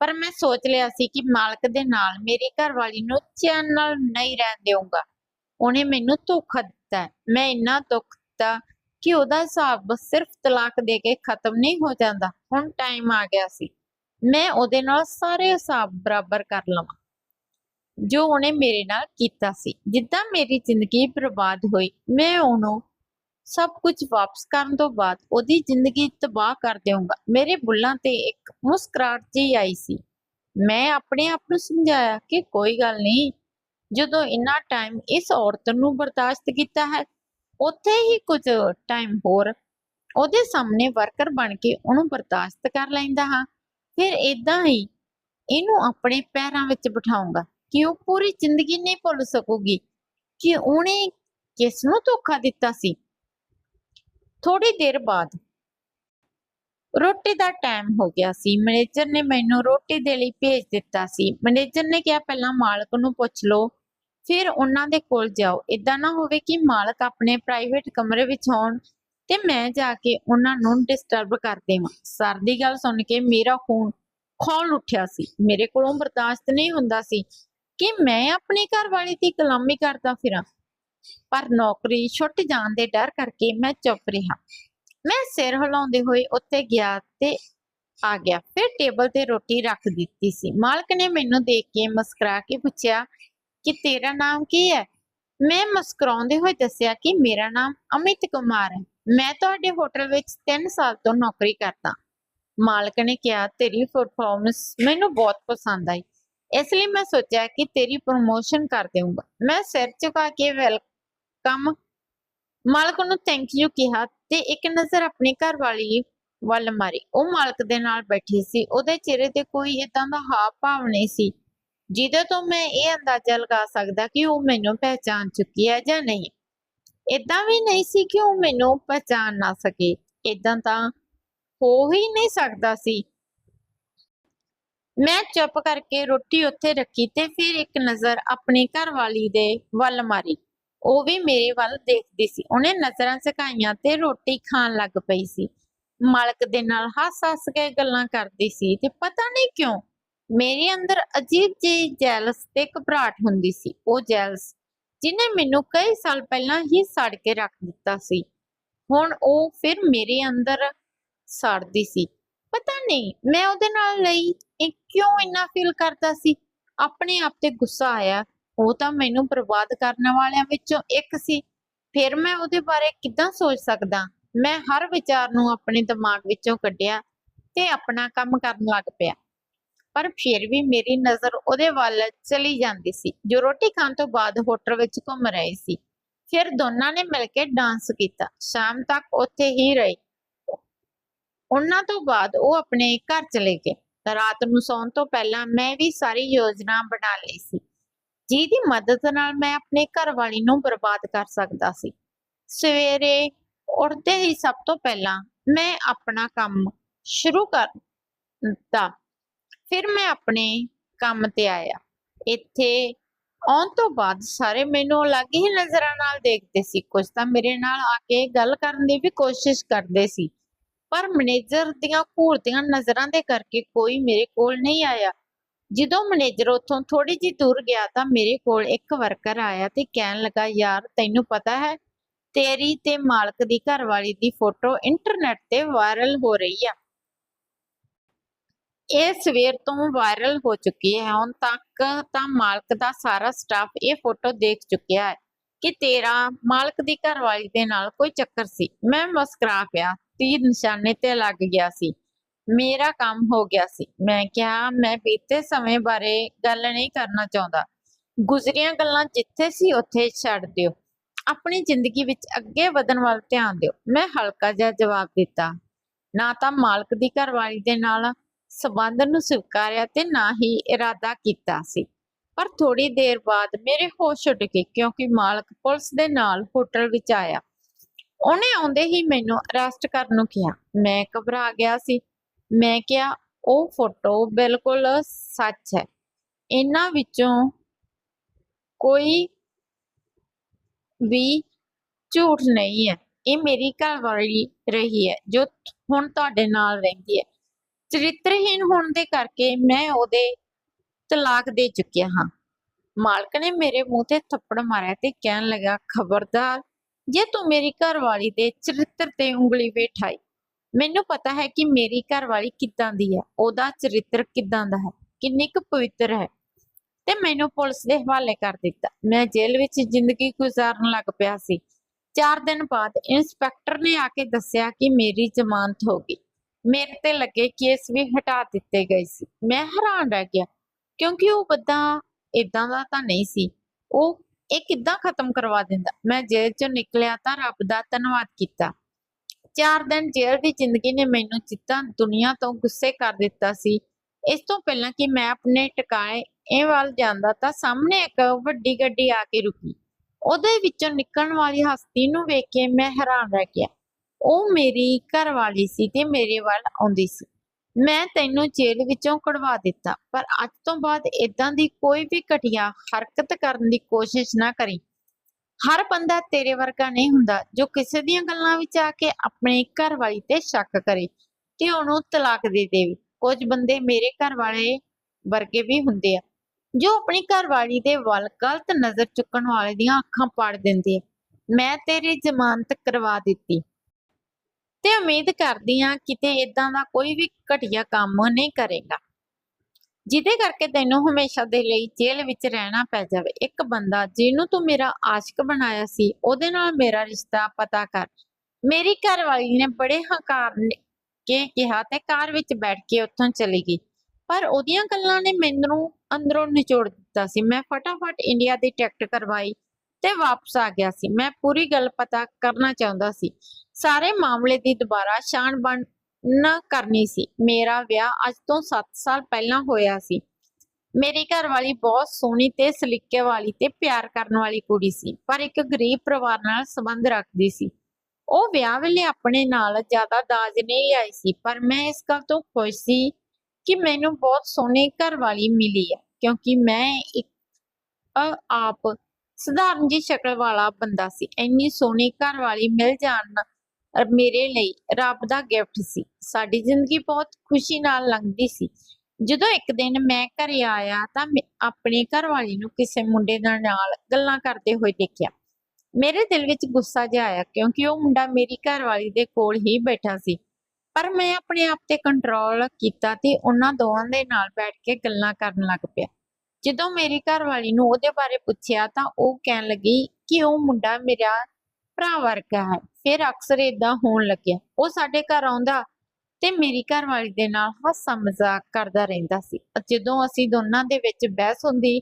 ਪਰ ਮੈਂ ਸੋਚ ਲਿਆ ਸੀ ਕਿ ਮਾਲਕ ਦੇ ਨਾਲ ਮੇਰੀ ਘਰਵਾਲੀ ਨੂੰ ਚੈਨ ਨਾਲ ਨਹੀਂ ਰਹਿਣ ਦੇਵਾਂਗਾ ਉਹਨੇ ਮੈਨੂੰ ਧੋਖਾ ਦਿੱਤਾ ਮੈਂ ਇੰਨਾ ਦੁੱਖ ਦਿੱਤਾ ਕਿ ਉਹਦਾ ਹਿਸਾਬ ਸਿਰਫ ਤਲਾਕ ਦੇ ਕੇ ਖਤਮ ਨਹੀਂ ਹੋ ਜਾਂਦਾ। ਹੁਣ ਟਾਈਮ ਆ ਗਿਆ ਸੀ। ਮੈਂ ਉਹਦੇ ਨਾਲ ਸਾਰੇ ਹਿਸਾਬ ਬਰਾਬਰ ਕਰ ਲਵਾਂ। ਜੋ ਉਹਨੇ ਮੇਰੇ ਨਾਲ ਕੀਤਾ ਸੀ। ਜਿੱਦਾਂ ਮੇਰੀ ਜ਼ਿੰਦਗੀ ਬਰਬਾਦ ਹੋਈ, ਮੈਂ ਉਹਨੂੰ ਸਭ ਕੁਝ ਵਾਪਸ ਕਰਨ ਤੋਂ ਬਾਅਦ ਉਹਦੀ ਜ਼ਿੰਦਗੀ ਤਬਾਹ ਕਰ ਦੇਵਾਂਗਾ ਮੇਰੇ ਬੁੱਲਾਂ ਤੇ ਇੱਕ ਮੁਸਕਰਾਹਟ ਜੀ ਆਈ ਸੀ। ਮੈਂ ਆਪਣੇ ਆਪ ਨੂੰ ਸਮਝਾਇਆ ਕਿ ਕੋਈ ਗੱਲ ਨਹੀਂ ਜਦੋਂ ਇੰਨਾ ਟਾਈਮ ਇਸ ਔਰਤ ਨੂੰ ਬਰਦਾਸ਼ਤ ਕੀਤਾ ਹੈ, ਉੱਥੇ ਹੀ ਕੁਝ ਟਾਈਮ ਹੋਰ ਉਹਦੇ ਸਾਹਮਣੇ ਵਰਕਰ ਬਣ ਕੇ ਉਹਨੂੰ ਬਰਦਾਸ਼ਤ ਕਰ ਲੈਂਦਾ ਹਾਂ। ਫਿਰ ਇਦਾਂ ਹੀ ਇਹਨੂੰ ਆਪਣੇ ਪੈਰਾਂ ਵਿੱਚ ਬਿਠਾਉਂਗਾ ਕਿ ਉਹ ਪੂਰੀ ਜ਼ਿੰਦਗੀ ਨਹੀਂ ਭੁੱਲ ਸਕੂਗੀ ਕਿ ਉਹਨੇ ਕਿਸ ਨੂੰ ਧੋਖਾ ਦਿੱਤਾ ਸੀ। ਥੋੜੀ ਦੇਰ ਬਾਅਦ ਰੋਟੀ ਦਾ ਟਾਈਮ ਹੋ ਗਿਆ ਸੀ। ਮੈਨੇਜਰ ਨੇ ਮੈਨੂੰ ਰੋਟੀ ਦੇ ਲਈ ਭੇਜ ਦਿੱਤਾ ਸੀ। ਮੈਨੇਜਰ ਨੇ ਕਿਹਾ, ਪਹਿਲਾਂ ਮਾਲਕ ਨੂੰ ਪੁੱਛ ਲਓ ਫਿਰ ਉਹਨਾਂ ਦੇ ਕੋਲ ਜਾਓ। ਇਦਾਂ ਨਾ ਹੋਵੇ ਕਿ ਮਾਲਕ ਆਪਣੇ ਪ੍ਰਾਈਵੇਟ ਕਮਰੇ ਵਿੱਚ ਹੋਣ ਤੇ ਮੈਂ ਜਾ ਕੇ ਉਹਨਾਂ ਨੂੰ ਡਿਸਟਰਬ ਕਰ ਦੇਵਾਂ। ਸਰ ਦੀ ਗੱਲ ਸੁਣ ਕੇ ਮੇਰਾ ਖੂਨ ਖੌਲ ਉੱਠਿਆ ਸੀ। ਮੇਰੇ ਕੋਲੋਂ ਬਰਦਾਸ਼ਤ ਨਹੀਂ ਹੁੰਦਾ ਸੀ ਕਿ ਮੈਂ ਆਪਣੀ ਘਰਵਾਲੀ ਦੀ ਗੁਲਾਮੀ ਕਰਦਾ ਫਿਰਾਂ। ਪਰ ਨੌਕਰੀ ਛੁੱਟ ਜਾਣ ਦੇ ਡਰ ਕਰਕੇ ਮੈਂ ਚੁੱਪ ਰਿਹਾ। ਮੈਂ ਸਿਰ ਹਿਲਾਉਂਦੇ ਹੋਏ ਉੱਥੇ ਗਿਆ ਤੇ ਆ ਗਿਆ। ਫਿਰ ਟੇਬਲ ਤੇ ਰੋਟੀ ਰੱਖ ਦਿੱਤੀ ਸੀ। ਮਾਲਕ ਨੇ ਮੈਨੂੰ ਦੇਖ ਕੇ ਮੁਸਕਰਾ ਕੇ ਪੁੱਛਿਆ ਕਿ ਤੇਰਾ ਨਾਮ ਕੀ ਹੈ? ਮੈਂ ਮੁਸਕਰਾਉਂਦੇ ਹੋਏ ਦੱਸਿਆ ਕਿ ਮੇਰਾ ਨਾਮ ਅਮਿਤ ਕੁਮਾਰ ਹੈ। ਮੈਂ ਤੁਹਾਡੇ ਹੋਟਲ ਵਿੱਚ 3 ਸਾਲ ਤੋਂ ਨੌਕਰੀ ਕਰਦਾ। ਮਾਲਕ ਨੇ ਕਿਹਾ, ਤੇਰੀ ਪਰਫਾਰਮੈਂਸ ਮੈਨੂੰ ਬਹੁਤ ਪਸੰਦ ਆਈ। ਇਸ ਲਈ ਮੈਂ ਸੋਚਿਆ ਕਿ ਤੇਰੀ ਪ੍ਰਮੋਸ਼ਨ ਕਰ ਦੇਵਾਂਗਾ ਮੈਂ ਸਿਰ ਝੁਕਾ ਕੇ ਵੈਲਕਮ ਮਾਲਕ ਨੂੰ ਥੈਂਕ ਯੂ ਕਿਹਾ ਤੇ ਇੱਕ ਨਜ਼ਰ ਆਪਣੀ ਘਰ ਵਾਲੀ ਵੱਲ ਮਾਰੀ। ਉਹ ਮਾਲਕ ਦੇ ਨਾਲ ਬੈਠੀ ਸੀ। ਉਹਦੇ ਚਿਹਰੇ ਤੇ ਕੋਈ ਇਦਾਂ ਦਾ ਹਾਵ ਭਾਵ ਨਹੀਂ ਸੀ। ਜਿਹਦੇ ਤੋਂ ਮੈਂ ਇਹ ਅੰਦਾਜ਼ਾ ਲਗਾ ਸਕਦਾ ਕਿ ਉਹ ਮੈਨੂੰ ਪਹਿਚਾਨ ਚੁੱਕੀ ਹੈ ਜਾਂ ਨਹੀਂ। ਇਦਾਂ ਵੀ ਨਹੀਂ ਸੀ ਕਿ ਉਹ ਮੈਨੂੰ ਪਹਿਚਾਨ ਨਾ ਸਕੇ। ਇਦਾਂ ਤਾਂ ਹੋ ਹੀ ਨਹੀਂ ਸਕਦਾ ਸੀ। ਮੈਂ ਚੁੱਪ ਕਰਕੇ ਰੋਟੀ ਉੱਥੇ ਰੱਖੀ ਤੇ ਫਿਰ ਇੱਕ ਨਜ਼ਰ ਆਪਣੀ ਘਰਵਾਲੀ ਦੇ ਵੱਲ ਮਾਰੀ। ਉਹ ਵੀ ਮੇਰੇ ਵੱਲ ਦੇਖਦੀ ਸੀ। ਉਹਨੇ ਨਜ਼ਰਾਂ ਝਕਾਈਆਂ ਤੇ ਰੋਟੀ ਖਾਣ ਲੱਗ ਪਈ ਸੀ। ਮਾਲਕ ਦੇ ਨਾਲ ਹੱਸ-ਹੱਸ ਕੇ ਗੱਲਾਂ ਕਰਦੀ ਸੀ ਤੇ ਪਤਾ ਨਹੀਂ ਕਿਉਂ ਮੇਰੇ ਅੰਦਰ ਅਜੀਬ ਜਿਹੀ ਜੈਲਸ ਤੇ ਘਬਰਾਹਟ ਹੁੰਦੀ ਸੀ, ਉਹ ਜੈਲਸ ਜਿਹਨੇ ਮੈਨੂੰ ਕਈ ਸਾਲ ਪਹਿਲਾਂ ਹੀ ਸੜ ਕੇ ਰੱਖ ਦਿੱਤਾ ਸੀ। ਹੁਣ ਉਹ ਫਿਰ ਮੇਰੇ ਅੰਦਰ ਸੜਦੀ ਸੀ। ਪਤਾ ਨਹੀਂ, ਮੈਂ ਉਹਦੇ ਨਾਲ ਲਈ ਇਹ ਕਿਉਂ ਇੰਨਾ ਫੀਲ ਕਰਦਾ ਸੀ? ਆਪਣੇ ਆਪ ਤੇ ਗੁੱਸਾ ਆਇਆ। ਉਹ ਤਾਂ ਮੈਨੂੰ ਬਰਬਾਦ ਕਰਨ ਵਾਲਿਆਂ ਵਿੱਚੋਂ ਇੱਕ ਸੀ। ਫਿਰ ਮੈਂ ਉਹਦੇ ਬਾਰੇ ਕਿੱਦਾਂ ਸੋਚ ਸਕਦਾ? ਮੈਂ ਹਰ ਵਿਚਾਰ ਨੂੰ ਆਪਣੇ ਦਿਮਾਗ ਵਿੱਚੋਂ ਕੱਢਿਆ ਤੇ ਆਪਣਾ ਕੰਮ ਕਰਨ ਲੱਗ ਪਿਆ। ਪਰ ਫਿਰ ਵੀ ਮੇਰੀ ਨਜ਼ਰ ਉਹਦੇ ਵੱਲ ਚਲੀ ਜਾਂਦੀ ਸੀ, ਜੋ ਰੋਟੀ ਖਾਣ ਤੋਂ ਬਾਅਦ ਹੋਟਲ ਵਿੱਚ ਘੁੰਮ ਰਹੇ ਸੀ। ਫਿਰ ਦੋਨਾਂ ਨੇ ਮਿਲ ਕੇ ਡਾਂਸ ਕੀਤਾ। ਸ਼ਾਮ ਤੱਕ ਉੱਥੇ ਹੀ ਰਹੇ। ਉਹਨਾਂ ਤੋਂ ਬਾਅਦ ਉਹ ਆਪਣੇ ਘਰ ਚਲੇ ਗਏ। ਰਾਤ ਨੂੰ ਸੌਣ ਤੋਂ ਪਹਿਲਾਂ ਮੈਂ ਵੀ ਸਾਰੀ ਯੋਜਨਾ ਬਣਾ ਲਈ ਸੀ। ਜਿਹਦੀ ਮਦਦ ਨਾਲ ਮੈਂ ਆਪਣੇ ਘਰ ਵਾਲੀ ਨੂੰ ਬਰਬਾਦ ਕਰ ਸਕਦਾ ਸੀ। ਸਵੇਰੇ ਉੱਠਦੇ ਹੀ ਸਭ ਤੋਂ ਪਹਿਲਾਂ ਮੈਂ ਆਪਣਾ ਕੰਮ ਸ਼ੁਰੂ ਕਰ ਦਿੱਤਾ ਫਿਰ ਮੈਂ ਆਪਣੇ ਕੰਮ ਤੇ ਆਇਆ। ਇੱਥੇ ਆਉਣ ਤੋਂ ਬਾਅਦ ਸਾਰੇ ਮੈਨੂੰ ਅਲੱਗ ਹੀ ਨਜ਼ਰਾਂ ਨਾਲ ਦੇਖਦੇ ਸੀ। ਕੁਝ ਤਾਂ ਮੇਰੇ ਨਾਲ ਆ ਕੇ ਗੱਲ ਕਰਨ ਦੀ ਵੀ ਕੋਸ਼ਿਸ਼ ਕਰਦੇ ਸੀ। ਪਰ ਮੈਨੇਜਰ ਦੀਆਂ ਘੂਰਦੀਆਂ ਨਜ਼ਰਾਂ ਦੇ ਕਰਕੇ ਕੋਈ ਮੇਰੇ ਕੋਲ ਨਹੀਂ ਆਇਆ। ਜਦੋਂ ਮੈਨੇਜਰ ਉੱਥੋਂ ਥੋੜੀ ਜਿਹੀ ਦੂਰ ਗਿਆ ਤਾਂ ਮੇਰੇ ਕੋਲ ਇੱਕ ਵਰਕਰ ਆਇਆ ਤੇ ਕਹਿਣ ਲੱਗਾ, ਯਾਰ, ਤੈਨੂੰ ਪਤਾ ਹੈ, ਤੇਰੀ ਤੇ ਮਾਲਕ ਦੀ ਘਰਵਾਲੀ ਦੀ ਫੋਟੋ ਇੰਟਰਨੈਟ ਤੇ ਵਾਇਰਲ ਹੋ ਰਹੀ ਆ। ਇਹ ਸਵੇਰ ਤੋਂ ਵਾਇਰਲ ਹੋ ਚੁੱਕੀ ਹੈ। ਹੁਣ ਤੱਕ ਤਾਂ ਮਾਲਕ ਦਾ ਸਾਰਾ ਸਟਾਫ ਇਹ ਫੋਟੋ ਦੇਖ ਚੁੱਕਿਆ ਹੈ ਕਿ ਤੇਰਾ ਮਾਲਕ ਦੀ ਘਰਵਾਲੀ ਦੇ ਨਾਲ ਕੋਈ ਚੱਕਰ ਸੀ। ਮੈਂ ਮੁਸਕਰਾ ਪਿਆ ਤੀਰ ਨਿਸ਼ਾਨੇ ਤੇ ਲੱਗ ਗਿਆ ਸੀ। ਮੇਰਾ ਕੰਮ ਹੋ ਗਿਆ ਸੀ। ਮੈਂ ਕਿਹਾ, ਮੈਂ ਬੀਤੇ ਸਮੇਂ ਬਾਰੇ ਗੱਲ ਨਹੀਂ ਕਰਨਾ ਚਾਹੁੰਦਾ। ਗੁਜ਼ਰੀਆਂ ਗੱਲਾਂ ਜਿੱਥੇ ਸੀ, ਉੱਥੇ ਛੱਡ ਦਿਓ। ਆਪਣੀ ਜ਼ਿੰਦਗੀ ਵਿੱਚ ਅੱਗੇ ਵਧਣ ਵੱਲ ਧਿਆਨ ਦਿਓ। ਮੈਂ ਹਲਕਾ ਜਿਹਾ ਜਵਾਬ ਦਿੱਤਾ। ਨਾ ਤਾਂ ਮਾਲਕ ਦੀ ਘਰਵਾਲੀ ਦੇ ਨਾਲ ਸਬੰਧ ਨੂੰ ਸਵੀਕਾਰਿਆ ਤੇ ਨਾ ਹੀ ਇਰਾਦਾ ਕੀਤਾ ਸੀ। ਪਰ ਥੋੜੀ ਦੇਰ ਬਾਅਦ ਮੇਰੇ ਹੋਸ਼ ਉੱਡ ਗਏ ਕਿਉਂਕਿ ਮਾਲਕ ਪੁਲਿਸ ਦੇ ਨਾਲ ਹੋਟਲ ਵਿੱਚ ਆਇਆ। ਉਹਨੇ ਆਉਂਦੇ ਹੀ ਮੈਨੂੰ ਅਰੈਸਟ ਕਰਨ ਨੂੰ ਕਿਹਾ। ਮੈਂ ਘਬਰਾ ਗਿਆ ਸੀ। ਮੈਂ ਕਿਹਾ, ਉਹ ਫੋਟੋ ਬਿਲਕੁਲ ਸੱਚ ਹੈ। ਇਹਨਾਂ ਵਿੱਚੋਂ ਕੋਈ ਵੀ ਝੂਠ ਨਹੀਂ ਹੈ। ਇਹ ਮੇਰੀ ਘਰਵਾਲੀ ਰਹੀ ਹੈ, ਜੋ ਹੁਣ ਤੁਹਾਡੇ ਨਾਲ ਰਹਿੰਦੀ ਹੈ। ਚਰਿੱਤਰਹੀਨ ਹੋਣ ਦੇ ਕਰਕੇ ਮੈਂ ਉਹਦੇ ਤਲਾਕ ਦੇ ਚੁੱਕਿਆ ਹਾਂ। ਮਾਲਕ ਨੇ ਮੇਰੇ ਮੂੰਹ ਤੇ ਥੱਪੜ ਮਾਰਿਆ ਤੇ ਕਹਿਣ ਲੱਗਾ, ਖਬਰਦਾਰ, ਜੇ ਤੂੰ ਮੇਰੀ ਘਰਵਾਲੀ ਦੇ ਚਰਿੱਤਰ ਤੇ ਉਂਗਲੀ ਵੇਠਾਈ ਮੈਨੂੰ ਪਤਾ ਹੈ ਕਿ ਮੇਰੀ ਘਰਵਾਲੀ ਕਿੱਦਾਂ ਦੀ ਹੈ, ਉਹਦਾ ਚਰਿੱਤਰ ਕਿੱਦਾਂ ਦਾ ਹੈ, ਕਿੰਨੀ ਕੁ ਪਵਿੱਤਰ ਹੈ। ਤੇ ਮੈਨੂੰ ਪੁਲਿਸ ਦੇ ਹਵਾਲੇ ਕਰ ਦਿੱਤਾ। ਮੈਂ ਜੇਲ੍ਹ ਵਿੱਚ ਜ਼ਿੰਦਗੀ ਗੁਜ਼ਾਰਨ ਲੱਗ ਪਿਆ ਸੀ। 4 ਦਿਨ ਬਾਅਦ ਇੰਸਪੈਕਟਰ ਨੇ ਆ ਕੇ ਦੱਸਿਆ ਕਿ ਮੇਰੀ ਜ਼ਮਾਨਤ ਹੋ ਗਈ। ਮੇਰੇ ਤੇ ਲੱਗੇ ਕੇਸ ਵੀ ਹਟਾ ਦਿੱਤੇ ਗਏ ਸੀ। ਮੈਂ ਹੈਰਾਨ ਰਹਿ ਗਿਆ, ਕਿਉਂਕਿ ਉਹ ਬੰਦਾ ਇਦਾਂ ਦਾ ਤਾਂ ਨਹੀਂ ਸੀ। ਉਹ, ਇਹ ਕਿੱਦਾਂ ਖਤਮ ਕਰਵਾ ਦਿੰਦਾ? ਮੈਂ ਜੇਲ੍ਹ ਚੋਂ ਨਿਕਲਿਆ ਤਾਂ ਰੱਬ ਦਾ ਧੰਨਵਾਦ ਕੀਤਾ। ਚਾਰ ਦਿਨ ਜੇਲ੍ਹ ਦੀ ਜ਼ਿੰਦਗੀ ਨੇ ਮੈਨੂੰ ਜਿੱਦਾਂ ਦੁਨੀਆ ਤੋਂ ਗੁੱਸੇ ਕਰ ਦਿੱਤਾ ਸੀ। ਇਸ ਤੋਂ ਪਹਿਲਾਂ ਕਿ ਮੈਂ ਆਪਣੇ ਟਿਕਾਏ ਇਹ ਵੱਲ ਜਾਂਦਾ ਤਾਂ ਸਾਹਮਣੇ ਇੱਕ ਵੱਡੀ ਗੱਡੀ ਆ ਕੇ ਰੁਕੀ। ਉਹਦੇ ਵਿੱਚੋਂ ਨਿਕਲਣ ਵਾਲੀ ਹਸਤੀ ਨੂੰ ਵੇਖ ਕੇ ਮੈਂ ਹੈਰਾਨ ਰਹਿ ਗਿਆ। ਉਹ ਮੇਰੀ ਘਰਵਾਲੀ ਸੀ ਤੇ ਮੇਰੇ ਵੱਲ ਆਉਂਦੀ ਸੀ। ਮੈਂ ਤੈਨੂੰ ਜੇਲ੍ਹ ਵਿੱਚੋਂ ਕਢਵਾ ਦਿੱਤਾ, ਪਰ ਅੱਜ ਤੋਂ ਬਾਅਦ ਇਦਾਂ ਦੀ ਕੋਈ ਵੀ ਘਟੀਆ ਹਰਕਤ ਕਰਨ ਦੀ ਕੋਸ਼ਿਸ਼ ਨਾ ਕਰੀ। ਹਰ ਬੰਦਾ ਤੇਰੇ ਵਰਗਾ ਨਹੀਂ ਹੁੰਦਾ, ਜੋ ਕਿਸੇ ਦੀਆਂ ਗੱਲਾਂ ਵਿੱਚ ਆ ਕੇ ਆਪਣੇ ਘਰ ਵਾਲੀ ਤੇ ਸ਼ੱਕ ਕਰੇ ਤੇ ਉਹਨੂੰ ਤਲਾਕ ਦੇ ਦੇਵੇ। ਕੁਝ ਬੰਦੇ ਮੇਰੇ ਘਰ ਵਾਲੇ ਵਰਗੇ ਵੀ ਹੁੰਦੇ ਆ, ਜੋ ਆਪਣੀ ਘਰ ਵਾਲੀ ਦੇ ਵੱਲ ਗਲਤ ਨਜ਼ਰ ਚੁੱਕਣ ਵਾਲੇ ਦੀਆਂ ਅੱਖਾਂ ਪਾੜ ਦਿੰਦੇ ਆ। ਮੈਂ ਤੇਰੀ ਜ਼ਮਾਨਤ ਕਰਵਾ ਦਿੱਤੀ। ਤੇ ਉਮੀਦ ਕਰਦੀ ਆ ਕਿਤੇ ਇਦਾਂ ਦਾ ਕੋਈ ਵੀ ਘਟੀਆ ਕੰਮ ਨਹੀਂ ਕਰੇਗਾ। ਜਿਹਦੇ ਕਰਕੇ ਤੈਨੂੰ ਹਮੇਸ਼ਾ ਦੇ ਲਈ ਜੇਲ੍ਹ ਵਿੱਚ ਰਹਿਣਾ ਪੈ ਜਾਵੇ। ਇੱਕ ਬੰਦਾ ਜਿਹਨੂੰ ਤੂੰ ਮੇਰਾ ਆਸ਼ਿਕ ਬਣਾਇਆ ਸੀ, ਉਹਦੇ ਨਾਲ ਮੇਰਾ ਰਿਸ਼ਤਾ ਪਤਾ ਕਰ। ਮੇਰੀ ਘਰਵਾਲੀ ਨੇ ਬੜੇ ਹੰਕਾਰ ਕੇ ਕਿਹਾ ਤੇ ਕਾਰ ਵਿੱਚ ਬੈਠ ਕੇ ਉੱਥੋਂ ਚਲੀ ਗਈ। ਪਰ ਉਹਦੀਆਂ ਗੱਲਾਂ ਨੇ ਮੈਨੂੰ ਅੰਦਰੋਂ ਨਿਚੋੜ ਦਿੱਤਾ ਸੀ। ਮੈਂ ਫਟਾਫਟ ਇੰਡੀਆ ਦੀ ਟਿਕਟ ਕਰਵਾਈ। ਤੇ ਵਾਪਸ ਆ ਗਿਆ ਸੀ। ਮੈਂ ਪੂਰੀ ਗੱਲ ਪਤਾ ਕਰਨਾ ਚਾਹੁੰਦਾ ਸੀ। ਸਾਰੇ ਮਾਮਲੇ ਦੀ ਦੁਬਾਰਾ ਛਾਣਬਣ ਨਾ ਕਰਨੀ ਸੀ। ਮੇਰਾ ਵਿਆਹ ਅੱਜ ਤੋਂ 7 ਸਾਲ ਪਹਿਲਾਂ ਹੋਇਆ ਸੀ। ਮੇਰੀ ਘਰਵਾਲੀ ਬਹੁਤ ਸੋਹਣੀ ਤੇ ਸਲੀਕੇ ਵਾਲੀ ਤੇ ਪਿਆਰ ਕਰਨ ਵਾਲੀ ਕੁੜੀ ਸੀ, ਪਰ ਇੱਕ ਗਰੀਬ ਪਰਿਵਾਰ ਨਾਲ ਸੰਬੰਧ ਰੱਖਦੀ ਸੀ। ਉਹ ਵਿਆਹ ਵੇਲੇ ਆਪਣੇ ਨਾਲ ਜ਼ਿਆਦਾ ਦਾਜ ਨਹੀਂ ਆਈ ਸੀ, ਪਰ ਮੈਂ ਇਸ ਗੱਲ ਤੋਂ ਖੁਸ਼ ਸੀ ਕਿ ਮੈਨੂੰ ਬਹੁਤ ਸੋਹਣੀ ਘਰਵਾਲੀ ਮਿਲੀ ਹੈ ਕਿਉਂਕਿ ਮੈਂ ਇੱਕ ਆਪ ਸਧਾਰਨ ਜੀ ਸ਼ਕਲ ਵਾਲਾ ਬੰਦਾ ਸੀ। ਇੰਨੀ ਸੋਹਣੀ ਘਰਵਾਲੀ ਮਿਲ ਜਾਣ ਮੇਰੇ ਲਈ ਰੱਬ ਦਾ ਗਿਫਟ ਸੀ। ਸਾਡੀ ਜ਼ਿੰਦਗੀ ਬਹੁਤ ਖੁਸ਼ੀ ਨਾਲ ਲੰਘਦੀ ਸੀ। ਜਦੋਂ ਇੱਕ ਦਿਨ ਮੈਂ ਘਰੇ ਆਇਆ ਤਾਂ ਮੈਂ ਆਪਣੇ ਘਰਵਾਲੀ ਨੂੰ ਕਿਸੇ ਮੁੰਡੇ ਦੇ ਨਾਲ ਗੱਲਾਂ ਕਰਦੇ ਹੋਏ ਦੇਖਿਆ। ਮੇਰੇ ਦਿਲ ਵਿੱਚ ਗੁੱਸਾ ਜਿਹਾ ਆਇਆ ਕਿਉਂਕਿ ਉਹ ਮੁੰਡਾ ਮੇਰੀ ਘਰਵਾਲੀ ਦੇ ਕੋਲ ਹੀ ਬੈਠਾ ਸੀ। ਪਰ ਮੈਂ ਆਪਣੇ ਆਪ ਤੇ ਕੰਟਰੋਲ ਕੀਤਾ ਤੇ ਉਹਨਾਂ ਦੋਵਾਂ ਦੇ ਨਾਲ ਬੈਠ ਕੇ ਗੱਲਾਂ ਕਰਨ ਲੱਗ ਪਿਆ। ਜਦੋਂ ਮੇਰੀ ਘਰਵਾਲੀ ਨੂੰ ਉਹਦੇ ਬਾਰੇ ਪੁੱਛਿਆ ਤਾਂ ਉਹ ਕਹਿਣ ਲੱਗੀ ਕਿ ਉਹ ਮੁੰਡਾ ਮੇਰਾ ਭਰਾ ਵਰਗਾ ਹੈ। ਫਿਰ ਅਕਸਰ ਇਦਾਂ ਹੋਣ ਲੱਗਿਆ। ਉਹ ਸਾਡੇ ਘਰ ਆਉਂਦਾ ਤੇ ਮੇਰੀ ਘਰਵਾਲੀ ਦੇ ਨਾਲ ਹਾਸਾ ਮਜ਼ਾਕ ਕਰਦਾ ਰਹਿੰਦਾ ਸੀ। ਜਦੋਂ ਅਸੀਂ ਦੋਨਾਂ ਦੇ ਵਿੱਚ ਬਹਿਸ ਹੁੰਦੀ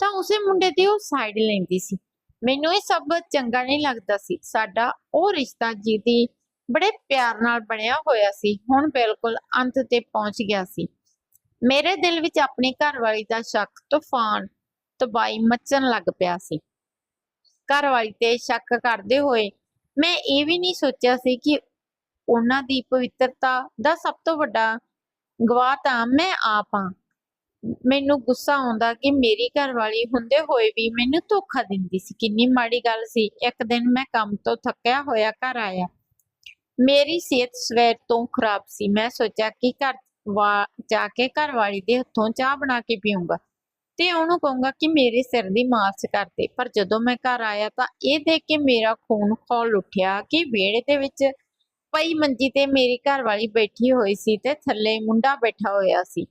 ਤਾਂ ਉਸੇ ਮੁੰਡੇ ਦੀ ਉਹ ਸਾਈਡ ਲੈਂਦੀ ਸੀ। ਮੈਨੂੰ ਇਹ ਸਭ ਚੰਗਾ ਨਹੀਂ ਲੱਗਦਾ ਸੀ। ਸਾਡਾ ਉਹ ਰਿਸ਼ਤਾ ਜਿਹਦੀ ਬੜੇ ਪਿਆਰ ਨਾਲ ਬਣਿਆ ਹੋਇਆ ਸੀ, ਹੁਣ ਬਿਲਕੁਲ ਅੰਤ ਤੇ ਪਹੁੰਚ ਗਿਆ ਸੀ। ਮੇਰੇ ਦਿਲ ਵਿੱਚ ਆਪਣੀ ਘਰਵਾਲੀ ਦਾ ਸ਼ੱਕ, ਤੂਫਾਨ ਤਬਾਈ ਮਚਣ ਲੱਗ ਪਿਆ ਸੀ। ਘਰਵਾਲੀ ਤੇ ਸ਼ੱਕ ਕਰਦੇ ਹੋਏ ਮੈਂ ਇਹ ਵੀ ਨਹੀਂ ਸੋਚਿਆ ਸੀ ਕਿ ਉਹਨਾਂ ਦੀ ਪਵਿੱਤਰਤਾ ਦਾ ਸਭ ਤੋਂ ਵੱਡਾ ਗਵਾਹ ਤਾਂ ਮੈਂ ਆਪ ਹਾਂ। ਮੈਨੂੰ ਗੁੱਸਾ ਆਉਂਦਾ ਕਿ ਮੇਰੀ ਘਰਵਾਲੀ ਹੁੰਦੇ ਹੋਏ ਵੀ ਮੈਨੂੰ ਧੋਖਾ ਦਿੰਦੀ ਸੀ। ਕਿੰਨੀ ਮਾੜੀ ਗੱਲ ਸੀ। ਇੱਕ ਦਿਨ ਮੈਂ ਕੰਮ ਤੋਂ ਥੱਕਿਆ ਹੋਇਆ ਘਰ ਆਇਆ। ਮੇਰੀ ਸਿਹਤ ਸਵੇਰ ਤੋਂ ਖਰਾਬ ਸੀ। ਮੈਂ ਸੋਚਿਆ ਕਿ ਘਰ ਜਾ ਕੇ ਘਰਵਾਲੀ ਦੇ ਹੱਥੋਂ ਚਾਹ ਬਣਾ ਕੇ ਪੀਉਂਗਾ ਤੇ ਉਹਨੂੰ ਕਹੂੰਗਾ ਕਿ ਮੇਰੇ ਸਿਰ ਦੀ ਮਾਲਸ ਕਰ ਦੇ। ਪਰ ਜਦੋਂ ਮੈਂ ਘਰ ਆਇਆ ਤਾਂ ਇਹ ਦੇਖ ਕੇ ਮੇਰਾ ਖੂਨ ਖੌਲ ਉੱਠਿਆ ਕਿ ਵਿਹੜੇ ਦੇ ਵਿੱਚ ਪਈ ਮੰਜੀ ਤੇ ਮੇਰੀ ਘਰਵਾਲੀ ਬੈਠੀ ਹੋਈ ਸੀ ਤੇ ਥੱਲੇ ਮੁੰਡਾ ਬੈਠਾ ਹੋਇਆ ਸੀ।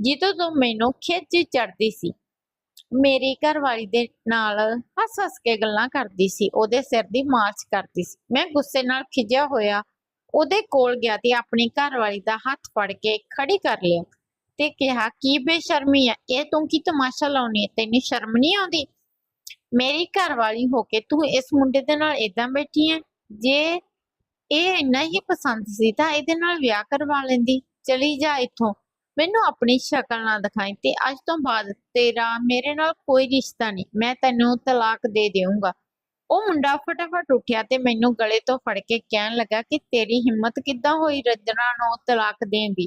ਜਿੱਦੋਂ ਤੋਂ ਮੈਨੂੰ ਖਿੱਚ ਚੜਦੀ ਸੀ। ਮੇਰੀ ਘਰਵਾਲੀ ਦੇ ਨਾਲ ਹੱਸ ਹੱਸ ਕੇ ਗੱਲਾਂ ਕਰਦੀ ਸੀ। ਉਹਦੇ ਸਿਰ ਦੀ ਮਾਲਿਸ਼ ਕਰਦੀ ਸੀ। ਮੈਂ ਗੁੱਸੇ ਨਾਲ ਖਿਜਿਆ ਹੋਇਆ ਉਹਦੇ ਕੋਲ ਗਿਆ ਤੇ ਆਪਣੀ ਘਰਵਾਲੀ ਦਾ ਹੱਥ ਫੜ ਕੇ ਖੜੀ ਕਰ ਲਿਆ ਤੇ ਕਿਹਾ, ਕੀ ਬੇਸ਼ਰਮੀ ਆ? ਇਹ ਤੂੰ ਕੀ ਤਮਾਸ਼ਾ ਲਾਉਣੀ ਹੈ ਤੈਨੂੰ ਸ਼ਰਮ ਨਹੀਂ ਆਉਂਦੀ? ਮੇਰੀ ਘਰਵਾਲੀ ਹੋ ਕੇ ਤੂੰ ਇਸ ਮੁੰਡੇ ਦੇ ਨਾਲ ਇਦਾਂ ਬੈਠੀ ਹੈ ਜੇ ਇਹ ਇੰਨਾ ਹੀ ਪਸੰਦ ਸੀ ਤਾਂ ਇਹਦੇ ਨਾਲ ਵਿਆਹ ਕਰਵਾ ਲੈਂਦੀ। ਚਲੀ ਜਾ ਇੱਥੋਂ। ਮੈਨੂੰ ਆਪਣੀ ਸ਼ਕਲ ਨਾ ਦਿਖਾਈ ਤੇ ਅੱਜ ਤੋਂ ਬਾਅਦ ਤੇਰਾ ਮੇਰੇ ਨਾਲ ਕੋਈ ਰਿਸ਼ਤਾ ਨਹੀਂ। ਮੈਂ ਤੈਨੂੰ ਤਲਾਕ ਦੇ ਦੇਵਾਂਗਾ ਉਹ ਮੁੰਡਾ ਫਟਾਫਟ ਉੱਠਿਆ ਤੇ ਮੈਨੂੰ ਗਲੇ ਤੋਂ ਫੜ ਕੇ ਕਹਿਣ ਲੱਗਾ ਕਿ ਤੇਰੀ ਹਿੰਮਤ ਕਿੱਦਾਂ ਹੋਈ ਰਜਨਾ ਨੂੰ ਤਲਾਕ ਦੇਣ ਦੀ?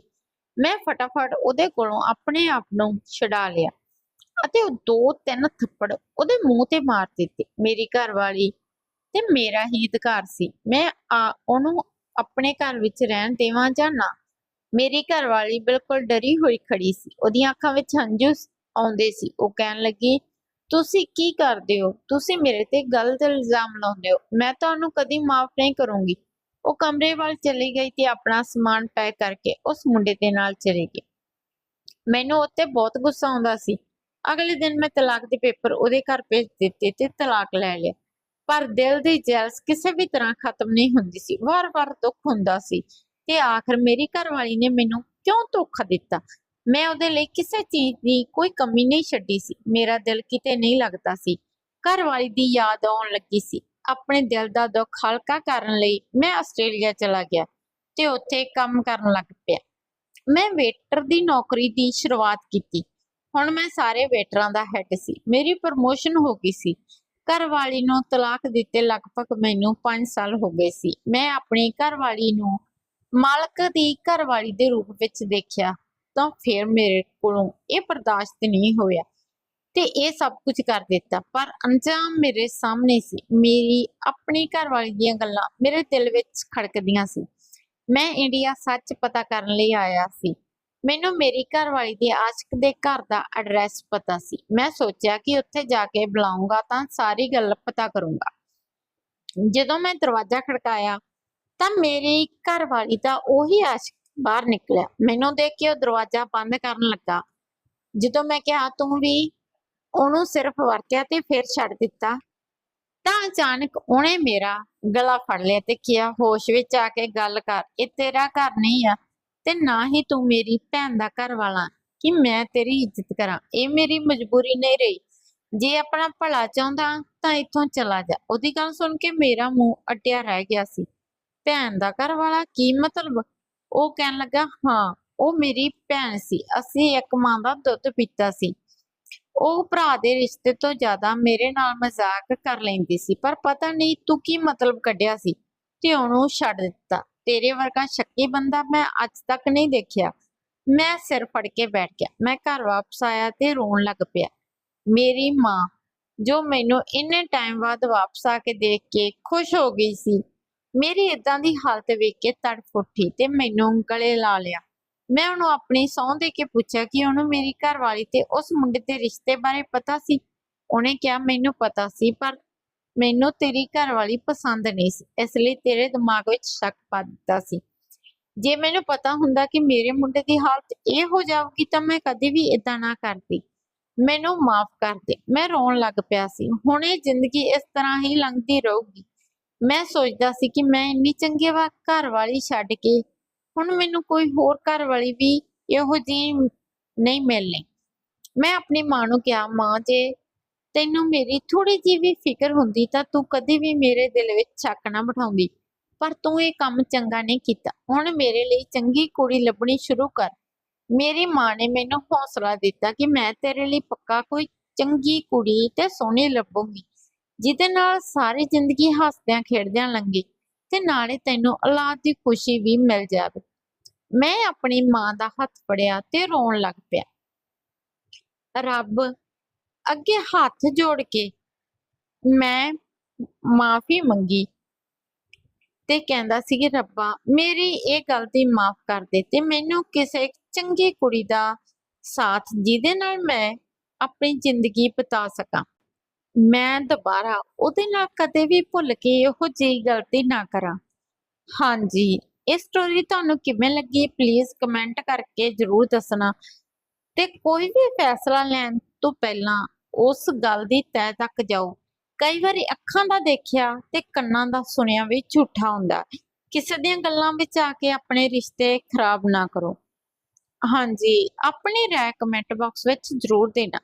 ਮੈਂ ਫਟਾਫਟ ਉਹਦੇ ਕੋਲੋਂ ਆਪਣੇ ਆਪ ਨੂੰ ਛਡਾ ਲਿਆ ਅਤੇ ਉਹ ਦੋ ਤਿੰਨ ਥੱਪੜ ਉਹਦੇ ਮੂੰਹ ਤੇ ਮਾਰ ਦਿੱਤੇ, ਮੇਰੀ ਘਰਵਾਲੀ ਤੇ ਮੇਰਾ ਹੀ ਅਧਿਕਾਰ ਸੀ। ਮੈਂ ਆ ਉਹਨੂੰ ਆਪਣੇ ਘਰ ਵਿੱਚ ਰਹਿਣ ਦੇਵਾਂ ਜਾਂ ਨਾ? ਮੇਰੀ ਘਰਵਾਲੀ ਬਿਲਕੁਲ ਡਰੀ ਹੋਈ ਖੜੀ ਸੀ। ਉਹਦੀਆਂ ਅੱਖਾਂ ਵਿੱਚ ਹੰਝੂ ਆਉਂਦੇ ਸੀ। ਉਹ ਕਹਿਣ ਲੱਗੀ ਤੁਸੀਂ ਕੀ ਕਰਦੇ ਹੋ? ਤੁਸੀਂ ਮੇਰੇ ਤੇ ਗਲਤ ਇਲਜ਼ਾਮ ਲਾਉਂਦੇ ਹੋ। ਮੈਂ ਤੁਹਾਨੂੰ ਕਦੀ ਮਾਫ ਨਹੀਂ ਕਰੂੰਗੀ। ਉਹ ਕਮਰੇ ਵੱਲ ਚਲੀ ਗਈ ਤੇ ਆਪਣਾ ਸਮਾਨ ਪੈਕ ਕਰਕੇ ਉਸ ਮੁੰਡੇ ਦੇ ਨਾਲ ਚਲੀ ਗਈ। ਮੈਨੂੰ ਉੱਤੇ ਬਹੁਤ ਗੁੱਸਾ ਆਉਂਦਾ ਸੀ। ਅਗਲੇ ਦਿਨ ਮੈਂ ਤਲਾਕ ਦੇ ਪੇਪਰ ਉਹਦੇ ਘਰ ਭੇਜ ਦਿੱਤੇ ਤੇ ਤਲਾਕ ਲੈ ਲਿਆ। ਪਰ ਦਿਲ ਦੀ ਜੈਲਸ ਕਿਸੇ ਵੀ ਤਰ੍ਹਾਂ ਖਤਮ ਨਹੀਂ ਹੁੰਦੀ ਸੀ। ਵਾਰ-ਵਾਰ ਦੁੱਖ ਹੁੰਦਾ ਸੀ। ਤੇ ਆਖਰ ਮੇਰੀ ਘਰਵਾਲੀ ਨੇ ਮੈਨੂੰ ਕਿਉਂ ਧੋਖਾ ਦਿੱਤਾ? ਮੈਂ ਉਹਦੇ ਲਈ ਕਿਸੇ ਚੀਜ਼ ਦੀ ਕੋਈ ਕਮੀ ਨਹੀਂ ਛੱਡੀ ਸੀ। ਮੇਰਾ ਦਿਲ ਕਿਤੇ ਨਹੀਂ ਲੱਗਦਾ ਸੀ। ਘਰਵਾਲੀ ਦੀ ਯਾਦ ਆਉਣ ਲੱਗੀ ਸੀ। ਆਪਣੇ ਦਿਲ ਦਾ ਦੁੱਖ ਹਲਕਾ ਕਰਨ ਲਈ ਮੈਂ ਆਸਟ੍ਰੇਲੀਆ ਚਲਾ ਗਿਆ ਤੇ ਉੱਥੇ ਕੰਮ ਕਰਨ ਲੱਗ ਪਿਆ। ਮੈਂ ਵੇਟਰ ਦੀ ਨੌਕਰੀ ਦੀ ਸ਼ੁਰੂਆਤ ਕੀਤੀ। ਹੁਣ ਮੈਂ ਸਾਰੇ ਵੇਟਰਾਂ ਦਾ ਹੈੱਡ ਸੀ। ਮੇਰੀ ਪ੍ਰਮੋਸ਼ਨ ਹੋ ਗਈ ਸੀ। ਘਰਵਾਲੀ ਨੂੰ ਤਲਾਕ ਦਿੱਤੇ ਲਗਭਗ ਮੈਨੂੰ 5 ਸਾਲ ਹੋ ਗਏ ਸੀ। ਮੈਂ ਆਪਣੀ ਘਰਵਾਲੀ ਨੂੰ ਮਾਲਕ ਦੀ ਘਰਵਾਲੀ ਦੇ ਰੂਪ ਵਿੱਚ ਦੇਖਿਆ। ਤਾਂ ਫਿਰ ਮੇਰੇ ਕੋਲੋਂ ਇਹ ਬਰਦਾਸ਼ਤ ਨਹੀਂ ਹੋਇਆ ਤੇ ਇਹ ਸਭ ਕੁਝ ਕਰ ਦਿੱਤਾ। ਪਰ ਅੰਜਾਮ ਮੇਰੇ ਸਾਹਮਣੇ ਸੀ। ਮੇਰੀ ਆਪਣੀ ਘਰਵਾਲੀ ਦੀਆਂ ਗੱਲਾਂ ਮੇਰੇ ਦਿਲ ਵਿੱਚ ਖੜਕਦੀਆਂ ਸੀ। ਮੈਂ ਇੰਡੀਆ ਸੱਚ ਪਤਾ ਕਰਨ ਲਈ ਆਇਆ ਸੀ। ਮੈਨੂੰ ਮੇਰੀ ਘਰਵਾਲੀ ਦੇ ਆਸ਼ਕ ਦੇ ਘਰ ਦਾ ਐਡਰੈਸ ਪਤਾ ਸੀ। ਮੈਂ ਸੋਚਿਆ ਕਿ ਉੱਥੇ ਜਾ ਕੇ ਬੁਲਾਉਂਗਾ ਤਾਂ ਸਾਰੀ ਗੱਲ ਪਤਾ ਕਰੂੰਗਾ। ਜਦੋਂ ਮੈਂ ਦਰਵਾਜ਼ਾ ਖੜਕਾਇਆ ਤਾਂ ਮੇਰੀ ਘਰਵਾਲੀ ਦਾ ਉਹੀ ਆਸ਼ਕ ਬਾਹਰ ਨਿਕਲਿਆ। ਮੈਨੂੰ ਦੇਖ ਕੇ ਉਹ ਦਰਵਾਜ਼ਾ ਬੰਦ ਕਰਨ ਲੱਗਾ। ਜਦੋਂ ਮੈਂ ਕਿਹਾ, ਤੂੰ ਵੀ ਉਹਨੂੰ ਸਿਰਫ ਵਰਤਿਆ ਤੇ ਫਿਰ ਛੱਡ ਦਿੱਤਾ? ਤਾਂ ਅਚਾਨਕ ਉਹਨੇ ਮੇਰਾ ਗਲਾ ਫੜ ਲਿਆ ਤੇ ਕਿਹਾ, ਹੋਸ਼ ਵਿੱਚ ਆ ਕੇ ਗੱਲ ਕਰ। ਇਹ ਤੇਰਾ ਘਰ ਨਹੀਂ ਆ ਤੇ ਨਾ ਹੀ ਤੂੰ ਮੇਰੀ ਭੈਣ ਦਾ ਘਰ ਵਾਲਾ ਕਿ ਮੈਂ ਤੇਰੀ ਇੱਜ਼ਤ ਕਰਾਂ। ਇਹ ਮੇਰੀ ਮਜਬੂਰੀ ਨਹੀਂ ਰਹੀ। ਜੇ ਆਪਣਾ ਭਲਾ ਚਾਹੁੰਦਾ ਤਾਂ ਇੱਥੋਂ ਚਲਾ ਜਾ। ਉਹਦੀ ਗੱਲ ਸੁਣ ਕੇ ਮੇਰਾ ਮੂੰਹ ਅਟਿਆ ਰਹਿ ਗਿਆ ਸੀ। ਭੈਣ ਦਾ ਘਰ ਵਾਲਾ ਕੀ ਮਤਲਬ? ਉਹ ਕਹਿਣ ਲੱਗਾ, ਹਾਂ, ਉਹ ਮੇਰੀ ਭੈਣ ਸੀ। ਅਸੀਂ ਇੱਕ ਮਾਂ ਦਾ ਦੁੱਧ ਪੀਤਾ ਸੀ। ਉਹ ਭਰਾ ਦੇ ਰਿਸ਼ਤੇ ਤੋਂ ਜ਼ਿਆਦਾ ਮੇਰੇ ਨਾਲ ਮਜ਼ਾਕ ਕਰ ਲੈਂਦੀ ਸੀ। ਪਰ ਪਤਾ ਨਹੀਂ ਤੂੰ ਕੀ ਮਤਲਬ ਕੱਢਿਆ ਸੀ। ਤੇ ਉਹਨੂੰ ਛੱਡ ਦਿੱਤਾ। ਤੇਰੇ ਵਰਗਾ ਸ਼ੱਕੀ ਬੰਦਾ ਮੈਂ ਅੱਜ ਤੱਕ ਨਹੀਂ ਦੇਖਿਆ। ਮੈਂ ਸਿਰ ਫੜ ਕੇ ਬੈਠ ਗਿਆ। ਮੈਂ ਘਰ ਵਾਪਸ ਆਇਆ ਤੇ ਰੋਣ ਲੱਗ ਪਿਆ। ਮੇਰੀ ਮਾਂ, ਜੋ ਮੈਨੂੰ ਇੰਨੇ ਟਾਈਮ ਬਾਅਦ ਵਾਪਸ ਆ ਕੇ ਦੇਖ ਕੇ ਖੁਸ਼ ਹੋ ਗਈ ਸੀ ਮੇਰੀ ਇਦਾਂ ਦੀ ਹਾਲਤ ਵੇਖ ਕੇ ਤੜਫ ਉੱਠੀ ਤੇ ਮੈਨੂੰ ਗਲੇ ਲਾ ਲਿਆ। ਮੈਂ ਉਹਨੂੰ ਆਪਣੀ ਸਹੁੰ ਦੇ ਕੇ ਪੁੱਛਿਆ ਕਿ ਉਹਨੂੰ ਮੇਰੀ ਘਰਵਾਲੀ ਤੇ ਉਸ ਮੁੰਡੇ ਦੇ ਰਿਸ਼ਤੇ ਬਾਰੇ ਪਤਾ ਸੀ? ਉਹਨੇ ਕਿਹਾ, ਮੈਨੂੰ ਪਤਾ ਸੀ, ਪਰ ਮੈਨੂੰ ਤੇਰੀ ਘਰਵਾਲੀ ਪਸੰਦ ਨਹੀਂ ਸੀ। ਇਸ ਲਈ ਤੇਰੇ ਦਿਮਾਗ ਵਿੱਚ ਸ਼ੱਕ ਪਾ ਦਿੱਤਾ ਸੀ। ਜੇ ਮੈਨੂੰ ਪਤਾ ਹੁੰਦਾ ਕਿ ਮੇਰੇ ਮੁੰਡੇ ਦੀ ਹਾਲਤ ਇਹ ਹੋ ਜਾਊਗੀ ਤਾਂ ਮੈਂ ਕਦੇ ਵੀ ਇਦਾਂ ਨਾ ਕਰਦੀ। ਮੈਨੂੰ ਮਾਫ ਕਰ ਦੇ। ਮੈਂ ਰੋਣ ਲੱਗ ਪਿਆ ਸੀ। ਹੁਣ ਇਹ ਜ਼ਿੰਦਗੀ ਇਸ ਤਰ੍ਹਾਂ ਹੀ ਲੰਘਦੀ ਰਹੂਗੀ। ਮੈਂ ਸੋਚਦਾ ਸੀ ਕਿ ਮੈਂ ਇੰਨੀ ਚੰਗੇ ਵਾ ਘਰ ਵਾਲੀ ਛੱਡ ਕੇ ਹੁਣ ਮੈਨੂੰ ਕੋਈ ਹੋਰ ਘਰ ਵਾਲੀ ਵੀ ਇਹੋ ਜਿਹੀ ਨਹੀਂ ਮਿਲਣੀ। ਮੈਂ ਆਪਣੀ ਮਾਂ ਨੂੰ ਕਿਹਾ, ਮਾਂ, ਜੇ ਤੈਨੂੰ ਮੇਰੀ ਥੋੜੀ ਜਿਹੀ ਵੀ ਫਿਕਰ ਹੁੰਦੀ ਤਾਂ ਤੂੰ ਕਦੇ ਵੀ ਮੇਰੇ ਦਿਲ ਵਿੱਚ ਸ਼ੱਕ ਨਾ ਬਿਠਾਉਂਦੀ। ਪਰ ਤੂੰ ਇਹ ਕੰਮ ਚੰਗਾ ਨਹੀਂ ਕੀਤਾ। ਹੁਣ ਮੇਰੇ ਲਈ ਚੰਗੀ ਕੁੜੀ ਲੱਭਣੀ ਸ਼ੁਰੂ ਕਰ। ਮੇਰੀ ਮਾਂ ਨੇ ਮੈਨੂੰ ਹੌਸਲਾ ਦਿੱਤਾ ਕਿ ਮੈਂ ਤੇਰੇ ਲਈ ਪੱਕਾ ਕੋਈ ਚੰਗੀ ਕੁੜੀ ਤੇ ਸੋਹਣੀ ਲੱਭੂੰਗੀ। ਜਿਹਦੇ ਨਾਲ ਸਾਰੀ ਜ਼ਿੰਦਗੀ ਹੱਸਦਿਆਂ ਖੇਡਦਿਆਂ ਲੰਘੇ ਤੇ ਨਾਲੇ ਤੈਨੂੰ ਔਲਾਦ ਦੀ ਖੁਸ਼ੀ ਵੀ ਮਿਲ ਜਾਵੇ। ਮੈਂ ਆਪਣੀ ਮਾਂ ਦਾ ਹੱਥ ਫੜਿਆ ਤੇ ਰੋਣ ਲੱਗ ਪਿਆ। ਰੱਬ, ਅੱਗੇ ਹੱਥ ਜੋੜ ਕੇ ਮੈਂ ਮਾਫੀ ਮੰਗੀ ਤੇ ਕਹਿੰਦਾ ਸੀ ਕਿ ਰੱਬਾ, ਮੇਰੀ ਇਹ ਗਲਤੀ ਮਾਫ ਕਰ ਦੇ ਤੇ ਮੈਨੂੰ ਕਿਸੇ ਚੰਗੀ ਕੁੜੀ ਦਾ ਸਾਥ ਜਿਹਦੇ ਨਾਲ ਮੈਂ ਆਪਣੀ ਜ਼ਿੰਦਗੀ ਬਿਤਾ ਸਕਾਂ। ਮੈਂ ਦੁਬਾਰਾ ਉਹਦੇ ਨਾਲ ਕਦੇ ਵੀ ਭੁੱਲ ਕੇ ਇਹੋ ਜਿਹੀ ਗਲਤੀ ਨਾ ਕਰਾਂ। ਹਾਂਜੀ ਇਹ ਸਟੋਰੀ ਤੁਹਾਨੂੰ ਕਿਵੇਂ ਲੱਗੀ? ਪਲੀਜ਼ ਕਮੈਂਟ ਕਰਕੇ ਜਰੂਰ ਦੱਸਣਾ। ਤੇ ਕੋਈ ਵੀ ਫੈਸਲਾ ਲੈਣ ਤੋਂ ਪਹਿਲਾਂ ਉਸ ਗੱਲ ਦੀ ਤੈਅ ਤੱਕ ਜਾਓ। ਕਈ ਵਾਰੀ ਅੱਖਾਂ ਦਾ ਦੇਖਿਆ ਤੇ ਕੰਨਾਂ ਦਾ ਸੁਣਿਆ ਵੀ ਝੂਠਾ ਹੁੰਦਾ ਕਿਸੇ ਦੀਆਂ ਗੱਲਾਂ ਵਿੱਚ ਆ ਕੇ ਆਪਣੇ ਰਿਸ਼ਤੇ ਖਰਾਬ ਨਾ ਕਰੋ। ਹਾਂਜੀ, ਆਪਣੀ ਰਾਏ ਕਮੈਂਟ ਬਾਕਸ ਵਿੱਚ ਜਰੂਰ ਦੇਣਾ।